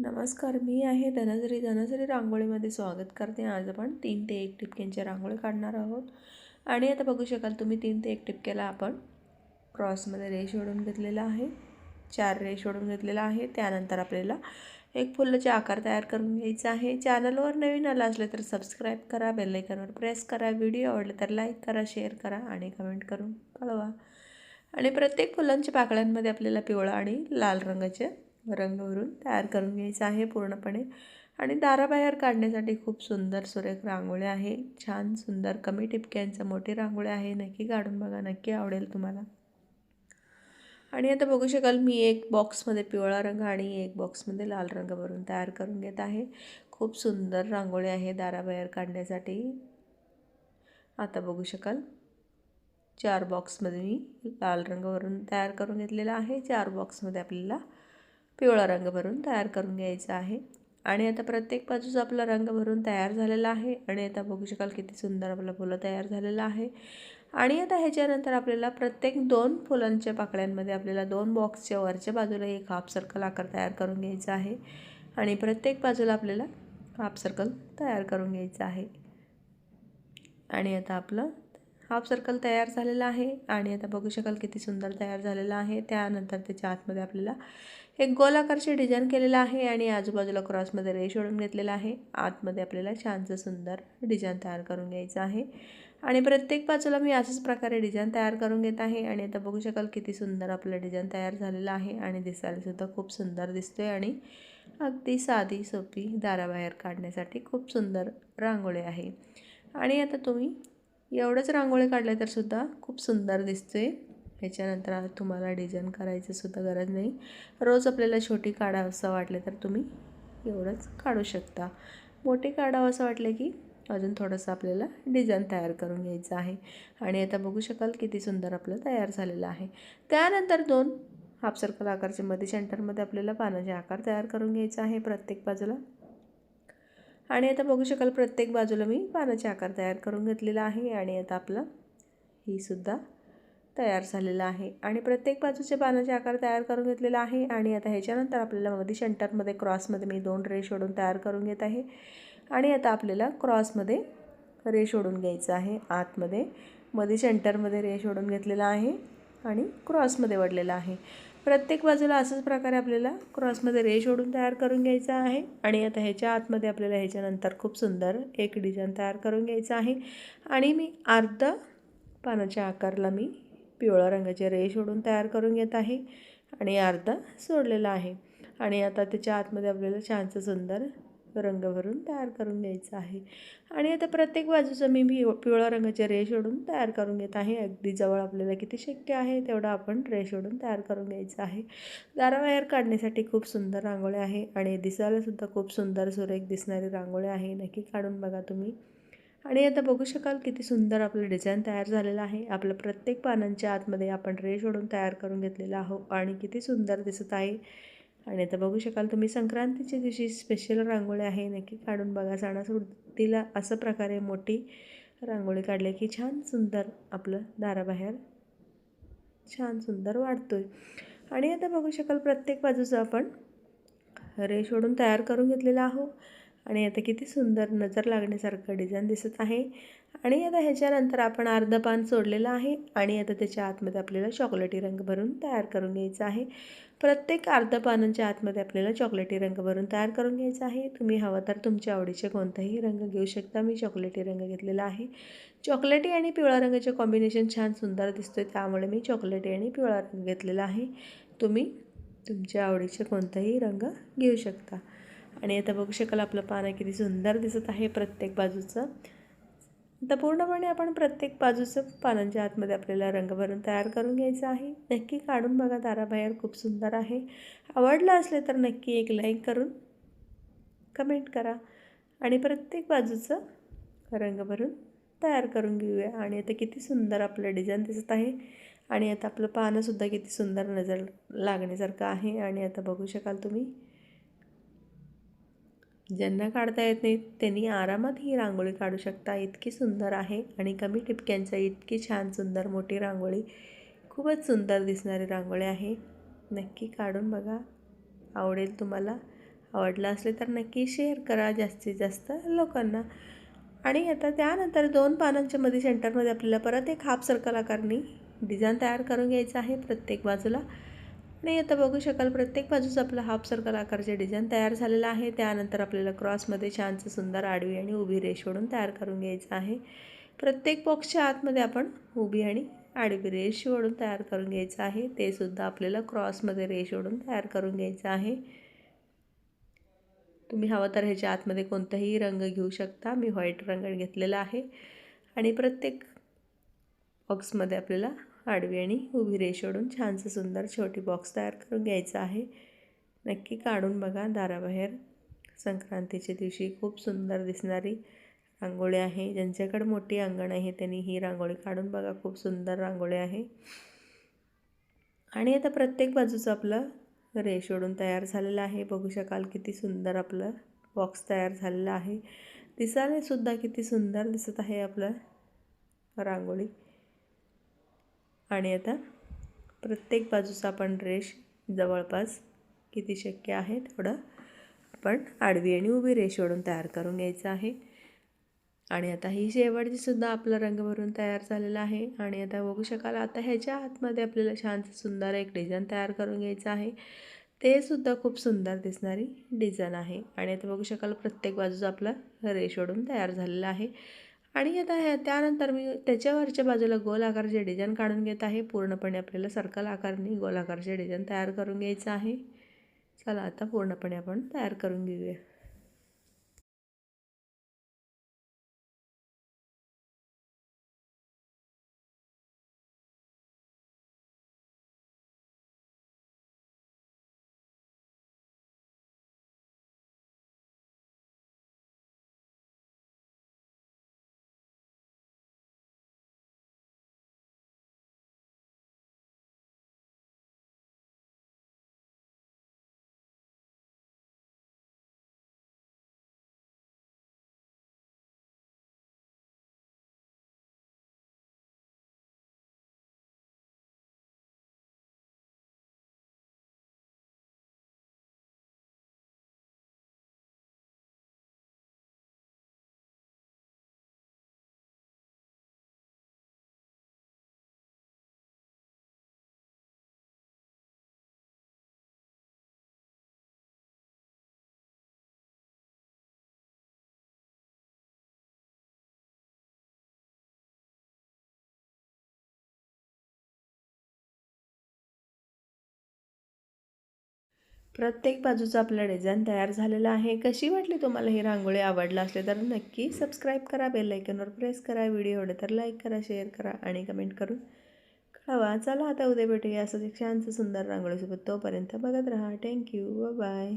नमस्कार मी आहे धनश्री. धनश्री रांगोळीमध्ये स्वागत करते. आज आपण तीन ते एक टिपक्यांच्या रांगोळी काढणार आहोत. आणि आता बघू शकाल तुम्ही तीन ते एक टिपक्याला आपण क्रॉसमध्ये रेश ओढून घेतलेला आहे. चार रेश ओढून घेतलेला आहे. त्यानंतर आपल्याला एक फुलाचे आकार तयार करून घ्यायचा आहे. चॅनलवर नवीन आला असले तर सबस्क्राईब करा बेलायकनवर प्रेस करा. व्हिडिओ आवडले तर लाईक करा शेअर करा आणि कमेंट करून कळवा. आणि प्रत्येक फुलांच्या पाकळ्यांमध्ये आपल्याला पिवळा आणि लाल रंगाचे रंग भरून तयार करून घ्यायचं आहे पूर्णपणे. आणि दाराबाहेर काढण्यासाठी खूप सुंदर सुरेख रांगोळी आहे. छान सुंदर कमी टिपक्यांचं मोठी रांगोळी आहे. नक्की काढून बघा. नक्की आवडेल तुम्हाला. आणि आता बघू शकाल मी एक बॉक्समध्ये पिवळा रंग आणि एक बॉक्समध्ये लाल रंग भरून तयार करून घेत आहे. खूप सुंदर रांगोळी आहे दाराबाहेर काढण्यासाठी. आता बघू शकाल चार बॉक्समध्ये मी लाल रंग भरून तयार करून घेतलेला आहे. चार बॉक्समध्ये आपल्याला पिवळा रंग भरून तयार करून घ्यायचा आहे. आणि आता प्रत्येक बाजूचा आपला रंग भरून तयार झालेला आहे. आणि आता बघू शकाल किती सुंदर आपलं फुलं तयार झालेलं आहे. आणि आता ह्याच्यानंतर आपल्याला प्रत्येक दोन फुलांच्या पाकळ्यांमध्ये आपल्याला दोन बॉक्सच्या वरच्या बाजूला एक हाफ सर्कल आकार तयार करून घ्यायचा आहे. आणि प्रत्येक बाजूला आपल्याला हाफ सर्कल तयार करून घ्यायचं आहे. आणि आता आपलं हाफ सर्कल तयार झालेला आहे आणि आता बघू शकाल किती सुंदर तयार झालेलं आहे. त्यानंतर त्याच्या आतमध्ये आपल्याला एक गोलाकारचे डिझाईन केलेलं आहे आणि आजूबाजूला क्रॉसमध्ये रेश ओढून घेतलेला आहे. आतमध्ये आपल्याला छानसं सुंदर डिझाईन तयार करून घ्यायचं आहे. आणि प्रत्येक बाजूला मी अशाच प्रकारे डिझाईन तयार करून घेत आहे आणि आता बघू शकाल किती सुंदर आपलं डिझाईन तयार झालेलं आहे आणि दिसायलासुद्धा खूप सुंदर दिसतो आहे आणि अगदी साधी सोपी दाराबाहेर काढण्यासाठी खूप सुंदर रांगोळी आहे. आणि आता तुम्ही एवढंच रांगोळी काढले तर सुद्धा खूप सुंदर दिसते ह्याच्यानंतर तुम्हाला डिझाईन करायचं सुद्धा गरज नाही. रोज आपल्याला छोटी काढावं असं वाटलं तर तुम्ही एवढंच काढू शकता. मोठी काढावं असं वाटलं की अजून थोडंसं आपल्याला डिझाईन तयार करून घ्यायचं आहे. आणि आता बघू शकाल किती सुंदर आपलं तयार झालेलं आहे. त्यानंतर दोन हाफ सर्कल आकारचे मध्ये सेंटरमध्ये आपल्याला पानाचे आकार तयार करून घ्यायचा आहे प्रत्येक बाजूला. आणि आता बघू शकाल प्रत्येक बाजूला मी पानाचे आकार तयार करून घेतलेला आहे आणि आता आपलं हीसुद्धा तयार झालेला आहे. आणि प्रत्येक बाजूचे पानाचे आकार तयार करून घेतलेला आहे आणि आता ह्याच्यानंतर आपल्याला मध्ये शंटरमध्ये क्रॉसमध्ये मी दोन रेष ओढून तयार करून घेत आहे. आणि आता आपल्याला क्रॉसमध्ये रेष ओढून घ्यायचं आहे. आतमध्ये मध्ये सेंटरमध्ये रेष ओढून घेतलेला आहे आणि क्रॉसमध्ये वडलेला आहे. प्रत्येक बाजूला असंच प्रकारे आपल्याला क्रॉसमध्ये रेश ओढून तयार करून घ्यायचं आहे. आणि आता ह्याच्या आतमध्ये आपल्याला ह्याच्यानंतर खूप सुंदर एक डिझाईन तयार करून घ्यायचं आहे. आणि मी अर्ध पानाच्या आकारला मी पिवळ्या रंगाचे रेश ओढून तयार करून घेत आहे. आणि अर्धा सोडलेला आहे. आणि आता त्याच्या आतमध्ये आपल्याला छानसं सुंदर रंग भरून तयार करून घ्यायचं आहे. आणि आता प्रत्येक बाजूचं मी भि पिवळ्या रंगाचे रेश ओढून तयार करून घेत आहे. अगदी जवळ आपल्याला किती शक्य आहे तेवढं आपण रेश ओढून तयार करून घ्यायचं आहे. दाराबाहेर काढण्यासाठी खूप सुंदर रांगोळी आहे आणि दिसायलासुद्धा खूप सुंदर सुरेख दिसणारी रांगोळी आहे. नक्की काढून बघा तुम्ही. आणि आता बघू शकाल किती सुंदर आपलं डिझाईन तयार झालेलं आहे. आपलं प्रत्येक पानांच्या आतमध्ये आपण रेश ओढून तयार करून घेतलेला आहोत आणि किती सुंदर दिसत आहे. आणि आता बघू शकाल तुम्ही संक्रांतीच्या दिवशी स्पेशल रांगोळी आहे नक्की काढून बघा. सणासुदीला असं प्रकारे मोठी रांगोळी काढली की छान सुंदर आपलं दाराबाहेर छान सुंदर वाढतो आहे आणि आता बघू शकाल प्रत्येक बाजूचं आपण रेश ओढून तयार करून घेतलेलं आहो. आणि आता किती सुंदर नजर लागण्यासारखं डिझाईन दिसत आहे. आणि आता ह्याच्यानंतर आपण अर्धं पान सोडलेलं आहे आणि आता त्याच्या आतमध्ये आपल्याला चॉकलेटी रंग भरून तयार करून घ्यायचा आहे. प्रत्येक अर्ध पानांच्या आतमध्ये आपल्याला चॉकलेटी रंग भरून तयार करून घ्यायचं आहे. तुम्ही हवं तर तुमच्या आवडीचे कोणताही रंग घेऊ शकता. मी चॉकलेटी रंग घेतलेला आहे. चॉकलेटी आणि पिवळा रंगाचे कॉम्बिनेशन छान सुंदर दिसतो आहे त्यामुळे मी चॉकलेटी आणि पिवळा रंग घेतलेला आहे. तुम्ही तुमच्या आवडीचे कोणताही रंग घेऊ शकता. आणि आता बघू शकाल आपलं पानं किती सुंदर दिसत आहे प्रत्येक बाजूचं. आता पूर्णपणे आपण प्रत्येक बाजूचं पानांच्या आतमध्ये आपल्याला रंग भरून तयार करून घ्यायचं आहे. नक्की काढून बघा दाराबाहेर खूप सुंदर आहे. आवडलं असले तर नक्की एक लाईक करून कमेंट करा. आणि प्रत्येक बाजूचं रंग भरून तयार करून घेऊया. आणि आता किती सुंदर आपलं डिझाईन दिसत आहे. आणि आता आपलं पानंसुद्धा किती सुंदर नजर लागण्यासारखं आहे. आणि आता बघू शकाल तुम्ही ज्यांना काढता येत नाही त्यांनी आरामात ही रांगोळी काढू शकता. इतकी सुंदर आहे आणि कमी टिपक्यांचं इतकी छान सुंदर मोठी रांगोळी. खूपच सुंदर दिसणारी रांगोळी आहे. नक्की काढून बघा. आवडेल तुम्हाला. आवडलं असले तर नक्की शेअर करा जास्तीत जास्त लोकांना. आणि आता त्यानंतर दोन पानांच्या मध्ये सेंटरमध्ये आपल्याला परत एक हाफ सर्कल आकारणी डिझाईन तयार करून घ्यायचं आहे प्रत्येक बाजूला. आणि आता बघू शकाल प्रत्येक बाजूस आपलं हाफ सर्कल आकारचे डिझाईन तयार झालेलं आहे. त्यानंतर आपल्याला क्रॉसमध्ये छानसं सुंदर आडवी आणि उभी रेष ओढून तयार करून घ्यायचं आहे. प्रत्येक बॉक्सच्या आतमध्ये आपण उभी आणि आडवी रेष ओढून तयार करून घ्यायचं आहे. ते सुद्धा आपल्याला क्रॉसमध्ये रेष ओढून तयार करून घ्यायचं आहे. तुम्ही हवं तर ह्याच्या आतमध्ये कोणताही रंग घेऊ शकता. मी व्हाईट रंग घेतलेला आहे. आणि प्रत्येक बॉक्समध्ये आपल्याला आडवी आणि उभी रेषोडून छानसं सुंदर छोटी बॉक्स तयार करून घ्यायचं आहे. नक्की काढून बघा. दाराबाहेर संक्रांतीच्या दिवशी खूप सुंदर दिसणारी रांगोळी आहे. ज्यांच्याकडे मोठी अंगण आहे त्यांनी ही रांगोळी काढून बघा. खूप सुंदर रांगोळी आहे. आणि आता प्रत्येक बाजूचं आपलं रेश ओढून तयार झालेलं आहे. बघू शकाल किती सुंदर आपलं बॉक्स तयार झालेलं आहे. दिसायला सुद्धा किती सुंदर दिसत आहे आपलं रांगोळी. आणि आता प्रत्येक बाजूचा आपण रेश जवळपास किती शक्य आहे थोडं आपण आडवी आणि उभी रेष ओढून तयार करून घ्यायचं आहे. आणि आता ही शेवटची सुद्धा आपला रंग भरून तयार झालेला आहे. आणि आता बघू शकाल आता ह्याच्या आतमध्ये आपल्याला छान सुंदर एक डिझाईन तयार करून घ्यायचं आहे. ते सुद्धा खूप सुंदर दिसणारी डिझाईन आहे. आणि आता बघू शकाल प्रत्येक बाजूचा आपला रेश ओढून तयार झालेला आहे. आणि आता ह्या त्यानंतर मी त्याच्यावरच्या बाजूला गोल आकाराचे डिझाईन काढून घेत आहे. पूर्णपणे आपल्याला सर्कल आकारने गोल आकाराचे डिझाईन तयार करून घ्यायचं आहे. चला आता पूर्णपणे आपण तयार करून घेऊया. प्रत्येक बाजूचा आपला डिझाईन तयार झालेला आहे. कशी वाटली तुम्हाला ही रांगोळी? आवडला असले तर नक्की सबस्क्राईब करा बेल लायकनवर प्रेस करा. व्हिडिओ आवडे तर लाईक करा शेअर करा आणि कमेंट करून कळवा. चला आता उद्या भेटूया असं छानसं सुंदर रांगोळीसोबत. तोपर्यंत बघत राहा. Thank you bye